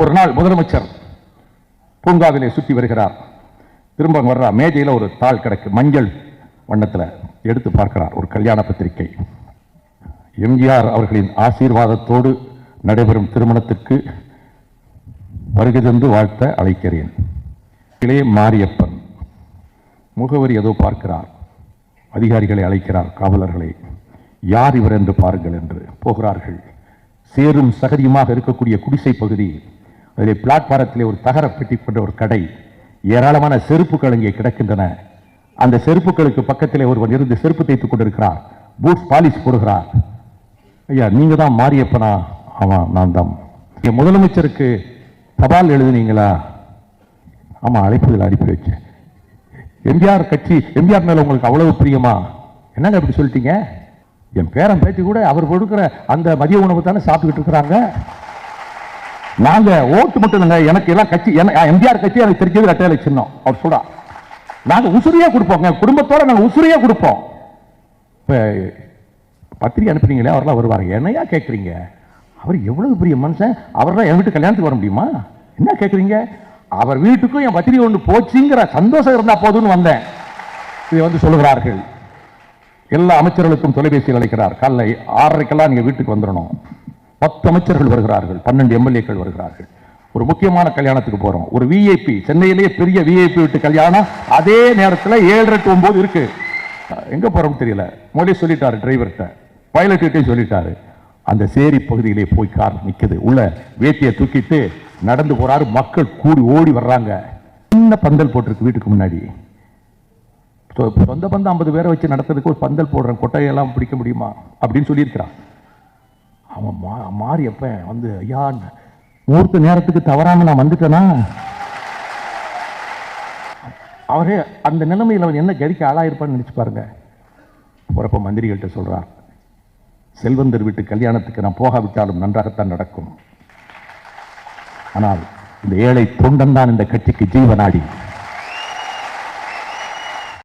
ஒரு நாள் முதலமைச்சர் பூங்காவிலே சுற்றி வருகிறார். திரும்ப வர்றா மேஜையில் ஒரு தாள் கிடக்கு மஞ்சள் வண்ணத்தில் எடுத்து பார்க்கிறார் ஒரு கல்யாண பத்திரிகை. எம்ஜிஆர் அவர்களின் ஆசீர்வாதத்தோடு நடைபெறும் திருமணத்திற்கு வருகை தந்து வாழ்த்த அழைக்கிறேன். இளைய மாரியப்பன் முகவரி ஏதோ பார்க்கிறார். அதிகாரிகளை அழைக்கிறார் காவலர்களை யார் இவர் என்று பாருங்கள் என்று. போகிறார்கள். சேரும் சகதியுமாக இருக்கக்கூடிய குடிசை பகுதி அதிலே பிளாட்பாரத்திலே ஒரு தகர பெட்டி கொண்ட ஒரு கடை. ஏராளமான செருப்புகள் இங்கே கிடக்கின்றன. அந்த செருப்புகளுக்கு பக்கத்திலே ஒருவன் இருந்து செருப்பு தைத்துக் கொண்டிருக்கிறார். பூட்ஸ் பாலிஷ் போடுகிறார். ஐயா நீங்க தான் மாறியப்பனா ஆமா நான் தான் முதலமைச்சருக்கு தபால் எழுதுனீங்களா? ஆமா அழைப்புகள் அனுப்பி வச்சேன். எம்ஜிஆர் கட்சி எம்ஜிஆர் மேல உங்களுக்கு அவ்வளவு பிரியமா? என்னங்க அப்படி சொல்லிட்டீங்க? என் பேரன் பேட்டி கூட அவர் கொடுக்குற அந்த மதிய உணவு தானே சாப்பிட்டுக்கிட்டு இருக்கிறாங்க? நாங்க ஓட்டு மட்டும் இல்லைங்க. எனக்கு எல்லாம் கட்சி எம்ஜிஆர் கட்சி எனக்கு தெரிஞ்சது ரெட்டையில சின்னம். அவர் சொல்றா நாங்க உசுரியா கொடுப்போங்க. குடும்பத்தோட நாங்க உசுரியா கொடுப்போம். இப்ப பத்திரிகை அனுப்புறீங்களே அவரெல்லாம் வருவார் என்னையா கேட்குறீங்க அவர் எவ்வளவு பெரிய மனுஷன்? அவரெல்லாம் என் வீட்டு கல்யாணத்துக்கு வர முடியுமா? என்ன கேட்குறீங்க அவர் வீட்டுக்கும் என் பத்திரிகை ஒன்று போச்சுங்கிற சந்தோஷம் இருந்தா போதும்னு வந்தேன். இதை வந்து சொல்லுகிறார்கள். எல்லா அமைச்சர்களுக்கும் தொலைபேசியில் அழைக்கிறார். காலைல ஆறரைக்கெல்லாம் நீங்கள் வீட்டுக்கு வந்துடணும். பத்து அமைச்சர்கள் வருகிறார்கள் பன்னெண்டு எம்எல்ஏக்கள் வருகிறார்கள். ஒரு முக்கியமான கல்யாணத்துக்கு போறோம். ஒரு விஐபி சென்னையிலேயே பெரிய விஐபி வீட்டு கல்யாணம் அதே நேரத்தில் ஏழரை டு ஒம்பது இருக்கு. எங்க போறோம்னு தெரியல. மொழி சொல்லிட்டாரு டிரைவர்கிட்ட பைலட் சொல்லிட்டாரு. அந்த சேரி பகுதியிலே போய் கார் நிற்குது உள்ள வேட்டியை தூக்கிட்டு நடந்து போறாரு. மக்கள் கூடி ஓடி வர்றாங்க. சின்ன பந்தல் போட்டிருக்கு வீட்டுக்கு முன்னாடி. சொந்த பந்தம் ஐம்பது பேரை வச்சு நடத்துறதுக்கு ஒரு பந்தல் போடுறேன். கொட்டையெல்லாம் பிடிக்க முடியுமா? அப்படின்னு சொல்லியிருக்கிறான். அவன் மா மாறியப்ப வந்து ஐயா முகூர்த்த நேரத்துக்கு தவறாமல் நான் வந்துட்டேனா? அவரே அந்த நிலைமையில் அவன் என்ன கதிக்கு ஆளாயிருப்பான்னு நினச்சி பாருங்க. போறப்ப மந்திரிகள்கிட்ட சொல்கிறார் செல்வந்தர் வீட்டு கல்யாணத்துக்கு நான் போகாவிட்டாலும் நன்றாகத்தான் நடக்கும். ஆனால் இந்த ஏழை தொண்டன் தான் இந்த கட்சிக்கு ஜீவனாடி